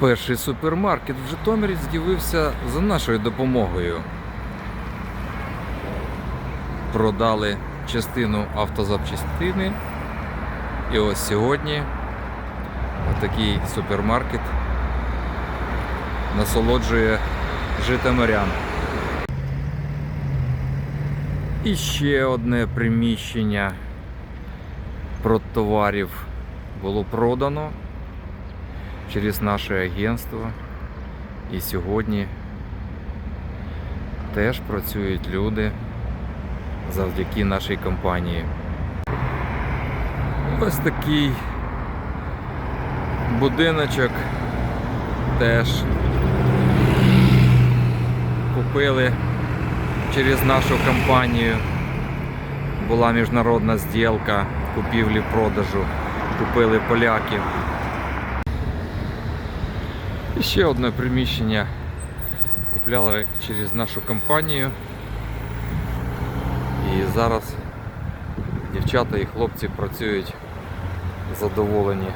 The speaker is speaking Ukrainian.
Перший супермаркет в Житомирі з'явився за нашою допомогою. Продали частину автозапчастини. І ось сьогодні такий супермаркет насолоджує житомирян. І ще одне приміщення продтоварів було продано через наше агентство. І сьогодні теж працюють люди завдяки нашій компанії. Ось такий будиночок теж купили через нашу компанію. Була міжнародна зділка купівлі-продажу. Купили поляки. І ще одне приміщення купляли через нашу компанію. І зараз дівчата і хлопці працюють задоволені